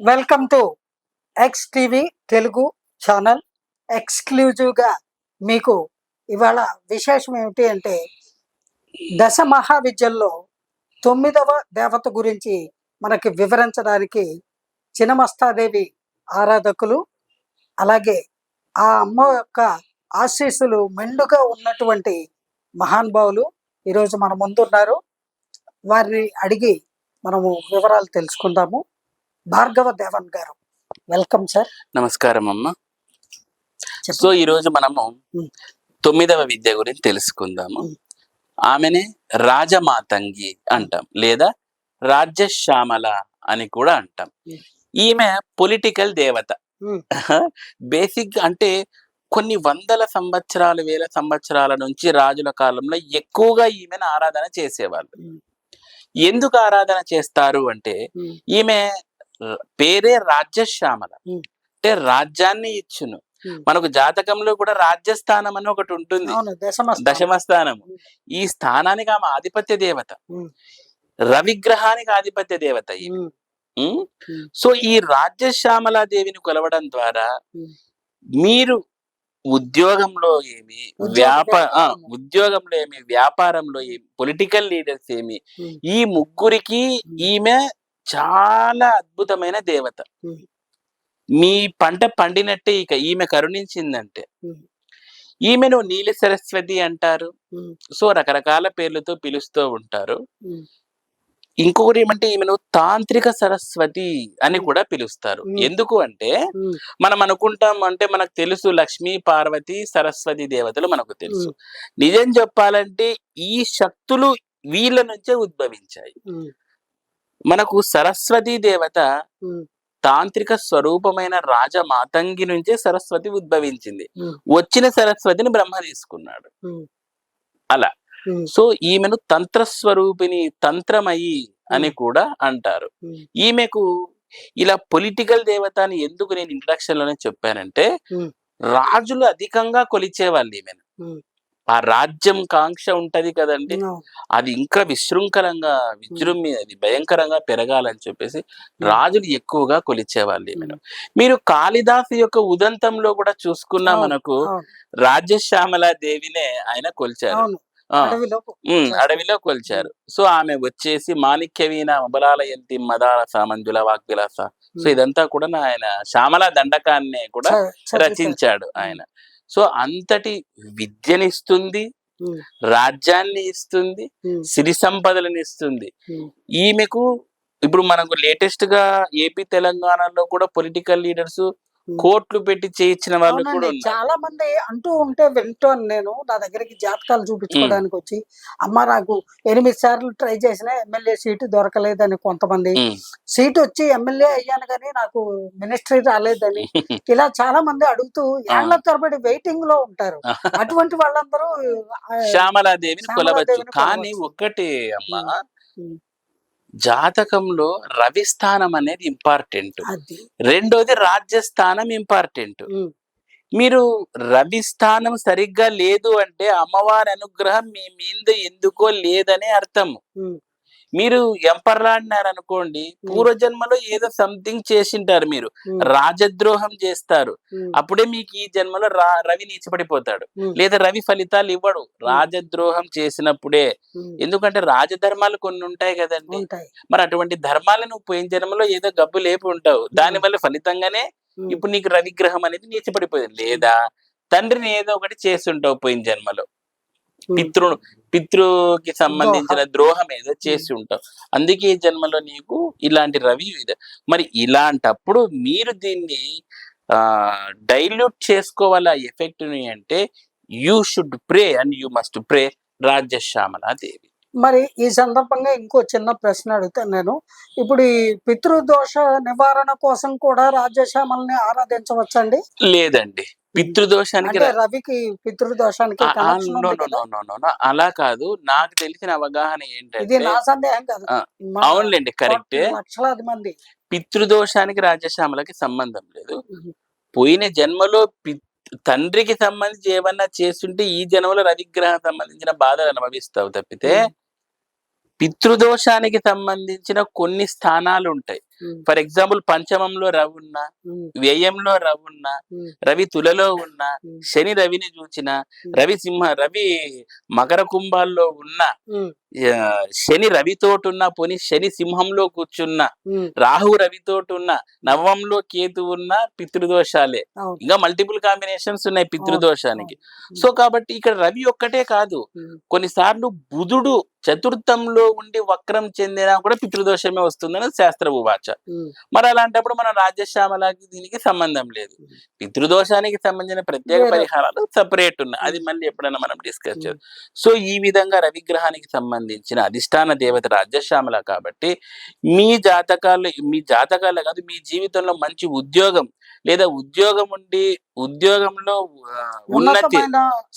Welcome to X TV Telugu channel. ఎక్స్క్లూజివ్గా మీకు ఇవాళ విశేషం ఏమిటి అంటే దశ మహావిద్యల్లో తొమ్మిదవ దేవత గురించి మనకి వివరించడానికి చినమస్తాదేవి ఆరాధకులు అలాగే ఆ అమ్మ యొక్క ఆశీస్సులు మెండుగా ఉన్నటువంటి మహానుభావులు ఈరోజు మన ముందున్నారు. వారిని అడిగి మనము వివరాలు తెలుసుకుందాము. భార్గవ దేవన్ గారు వెల్కమ్ సార్ నమస్కారం అమ్మ. సో ఈ రోజు మనము. తొమ్మిదవ విద్య గురించి తెలుసుకుందాము. ఆమెనే రాజమాతంగి అంటాం లేదా రాజ్యశ్యామల అని కూడా అంటాం. ఈమె పొలిటికల్ దేవత. బేసిక్ అంటే కొన్ని వందల సంవత్సరాలు వేల సంవత్సరాల నుంచి రాజుల కాలంలో ఎక్కువగా ఈమెను ఆరాధన చేసేవాళ్ళు. ఎందుకు ఆరాధన చేస్తారు అంటే. ఈమె పేరే రాజ్యశ్యామల. అంటే రాజ్యాన్ని ఇచ్చును. మనకు జాతకంలో కూడా రాజ్యస్థానం అని ఒకటి ఉంటుంది అవును దశమ దశమ స్థానము ఉమ్. ఈ స్థానానికి ఆమె ఆధిపత్య దేవత. రవిగ్రహానికి ఆధిపత్య దేవత. సో ఈ రాజ్యశ్యామలా దేవిని కొలవడం ద్వారా. మీరు ఉద్యోగంలో ఏమి ఉద్యోగ వ్యాప ఆ, వ్యాపారము. ఉద్యోగంలో ఏమి వ్యాపారంలో ఏమి పొలిటికల్ లీడర్స్ ఏమి. ఈ ముగ్గురికి ఈమె చాలా అద్భుతమైన దేవత. మీ పంట పండినట్టే ఇక ఈమె కరుణించిందంటే. ఈమెను నీలి సరస్వతి అంటారు. సో రకరకాల పేర్లతో పిలుస్తూ ఉంటారు. ఇంకొకటి ఏమంటే ఈమెను తాంత్రిక సరస్వతి అని. కూడా పిలుస్తారు. ఎందుకు అంటే. మనం అనుకుంటాం అంటే మనకు తెలుసు లక్ష్మీ పార్వతి సరస్వతి దేవతలు మనకు తెలుసు నిజం చెప్పాలంటే ఈ శక్తులు వీళ్ళ నుంచే ఉద్భవించాయి. మనకు సరస్వతి దేవత. తాంత్రిక స్వరూపమైన రాజమాతంగి నుంచే సరస్వతి ఉద్భవించింది. వచ్చిన సరస్వతిని బ్రహ్మ తీసుకున్నాడు. అలా. సో ఈమెను తంత్రస్వరూపిణి తంత్రమయి అని కూడా అంటారు. ఈమెకు ఇలా పొలిటికల్ దేవత అని ఎందుకు నేను ఇంట్రడక్షన్లోనే చెప్పానంటే. రాజులు అధికంగా కొలిచేవాళ్ళు ఈమెను. ఆ రాజ్యం కాంక్ష ఉంటది కదండి. అది ఇంకా విశృంఖలంగా విజృంభి అది భయంకరంగా పెరగాలని చెప్పేసి రాజులు ఎక్కువగా కొలిచేవాళ్ళు ఈమెను మీరు కాళిదాసు యొక్క ఉదంతంలో కూడా చూసుకున్నా. మనకు. రాజ్యశ్యామల దేవినే ఆయన కొలిచారు. అడవిలో కొలిచారు. సో ఆమె వచ్చేసి మాణిక్య వీణ మబలాలయంతి మదాల సామంజుల వాగ్విలాస. సో ఇదంతా కూడా ఆయన శ్యామల దండకాన్ని కూడా రచించాడు ఆయన. సో అంతటి విద్యనిస్తుంది ఉమ్. రాజ్యాన్ని ఇస్తుంది. సిరి సంపదలను ఇస్తుంది. ఈమెకు ఇప్పుడు మనకు లేటెస్ట్గా ఏపీ తెలంగాణలో కూడా పొలిటికల్ లీడర్స్ కోట్లు పెట్టి చేయించిన వాళ్ళు కూడా చాలా మంది అంటూ ఉంటే వింటాను నేను. నా దగ్గరికి జాతకాలు చూపించుకోవడానికి వచ్చి అమ్మ నాకు ఎనిమిది సార్లు ట్రై చేసిన ఎమ్మెల్యే సీటు దొరకలేదని కొంతమంది. సీట్ వచ్చి ఎమ్మెల్యే అయ్యాను కానీ నాకు మినిస్ట్రీ రాలేదని. ఇలా చాలా మంది అడుగుతూ ఏళ్ళ తరబడి వెయిటింగ్లో ఉంటారు. అటువంటి వాళ్ళందరూ శ్యామలాదేవిని కొలవచ్చు. కానీ. ఒక్కటి అమ్మా. జాతకంలో రవి స్థానం అనేది ఇంపార్టెంట్ రెండోది రాజ్యస్థానం ఇంపార్టెంట్. మీరు రవి స్థానం సరిగ్గా లేదు అంటే అమ్మవారి అనుగ్రహం మీ మీద ఎందుకో లేదనే అర్థం. మీరు ఎంపర్లాడినారు అనుకోండి పూర్వజన్మలో ఏదో సంథింగ్ చేసింటారు మీరు. రాజద్రోహం చేస్తారు. అప్పుడే మీకు ఈ జన్మలో రా రవి నీచపడిపోతాడు. లేదా రవి ఫలితాలు ఇవ్వడు. రాజద్రోహం చేసినప్పుడే. ఎందుకంటే రాజధర్మాలు కొన్ని ఉంటాయి కదండి. మరి అటువంటి ధర్మాలను పోయిన జన్మలో ఏదో గబ్బు లేపు ఉంటావు. దాని వల్ల ఫలితంగానే. ఇప్పుడు నీకు రవిగ్రహం అనేది నీచపడిపోయింది. లేదా తండ్రిని ఏదో ఒకటి చేస్తుంటావు పోయిన జన్మలో. ఉమ్. పితృ పితృకి సంబంధించిన ద్రోహం. ఏదో చేసి ఉంటావు. అందుకే ఈ జన్మలో నీకు ఇలాంటి రవి ఇది. మరి ఇలాంటప్పుడు మీరు దీన్ని ఆ డైల్యూట్ చేసుకోవాలి ఆ ఎఫెక్ట్ని అంటే you should pray and you must pray Rajashyamala Devi మరి ఈ సందర్భంగా ఇంకో చిన్న ప్రశ్న అడుగుతాను నేను. ఇప్పుడు ఈ పితృదోష నివారణ కోసం కూడా రాజ్యశ్యామల్ని ఆరాధించవచ్చండి? లేదండి. పితృదోషానికి రవికి పితృదోషానికి. అలా కాదు నాకు తెలిసిన అవగాహన ఇది ఏంటంటే నా సందేహం కాదు ఆ, మా అవునులేండి కరెక్టే లక్షలాది మంది పితృదోషానికి రాజశ్యామలకి సంబంధం లేదు. పోయిన జన్మలో తండ్రికి సంబంధించి ఏమన్నా చేస్తుంటే ఈ జన్మలో రవిగ్రహం సంబంధించిన బాధలు అనుభవిస్తావు తప్పితే. పితృదోషానికి సంబంధించిన కొన్ని స్థానాలు ఉంటాయి ఫర్ ఎగ్జాంపుల్ పంచమంలో రవి ఉన్నా వ్యయంలో రవి ఉన్నా రవి తులలో ఉన్నా శని రవిని చూచిన. రవి సింహ రవి మకర కుంభాల్లో ఉన్న శని రవితోటున్న పోని శని సింహంలో కూర్చున్న రాహు రవితోటున్న నవంలో కేతు ఉన్న పితృదోషాలే. ఇంకా మల్టిపుల్ కాంబినేషన్స్ ఉన్నాయి పితృదోషానికి. సో కాబట్టి ఇక్కడ రవి ఒక్కటే కాదు. కొన్నిసార్లు బుధుడు చతుర్థంలో ఉండి వక్రం చెందినా కూడా పితృదోషమే వస్తుందని శాస్త్ర ఉవాచ ఉమ్, మరి అలాంటప్పుడు మన రాజ్యశ్యామలకి దీనికి సంబంధం లేదు. పితృదోషానికి సంబంధించిన ప్రత్యేక. పరిహారాలు సపరేట్ ఉన్నాయి అది. మళ్ళీ ఎప్పుడైనా మనం డిస్కస్. చేద్దాం సో ఈ విధంగా రవిగ్రహానికి సంబంధించిన అధిష్టాన దేవత రాజ్యశ్యామల కాబట్టి మీ జాతకాలు మీ జాతకాలే కాదు మీ జీవితంలో మంచి ఉద్యోగం లేదా ఉద్యోగం ఉండి ఉద్యోగంలో ఉన్నతి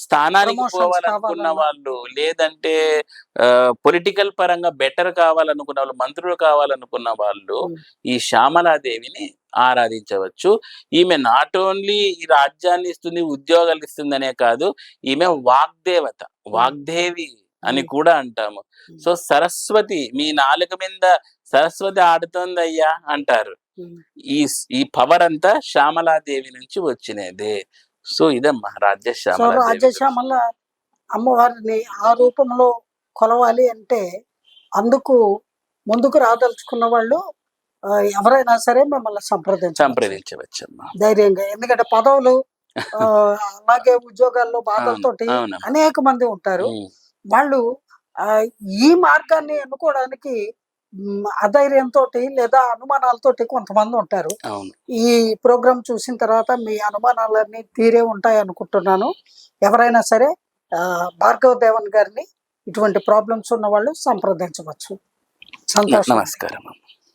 స్థానానికి పోవాలనుకున్న. వాళ్ళు లేదంటే పొలిటికల్ పరంగా బెటర్ కావాలనుకున్న వాళ్ళు మంత్రులు కావాలనుకున్న వాళ్ళు ఈ శ్యామలాదేవిని ఆరాధించవచ్చు ఈమె నాట్ ఓన్లీ ఈ రాజ్యాన్ని ఇస్తుంది ఉద్యోగాలు ఇస్తుందనే కాదు ఈమె వాగ్దేవత వాగ్దేవి అని. కూడా అంటాము. సో సరస్వతి మీ నాలుక మీద సరస్వతి ఆడుతోంది అయ్యా అంటారు. ఈ ఈ పవర్ అంతా శ్యామలాదేవి నుంచి వచ్చినదే సో ఇదమ్మా రాజ్య సో శ్యామలాదేవి రాజశ్యామల అమ్మవారిని ఆ రూపంలో కొలవాలి అంటే అందుకు ముందుకు రాదలుచుకున్న వాళ్ళు ఎవరైనా సరే మిమ్మల్ని సంప్రదించ సంప్రదించవచ్చమ్మా. ధైర్యంగా. ఎందుకంటే పదవులు అలాగే ఉద్యోగాల్లో బాధలతోటి అవునమ్మా. అనేక మంది ఉంటారు. వాళ్ళు ఈ మార్గాన్ని ఎన్నుకోవడానికి అధైర్యంతో లేదా అనుమానాలతోటి కొంతమంది ఉంటారు. ఈ ప్రోగ్రాం చూసిన తర్వాత మీ అనుమానాలన్నీ తీరే ఉంటాయి అనుకుంటున్నాను. ఎవరైనా సరే ఆ, భార్గవ దేవన్ గారిని ఇటువంటి ప్రాబ్లమ్స్ ఉన్న వాళ్ళు సంప్రదించవచ్చు సంతోషం. నమస్కారం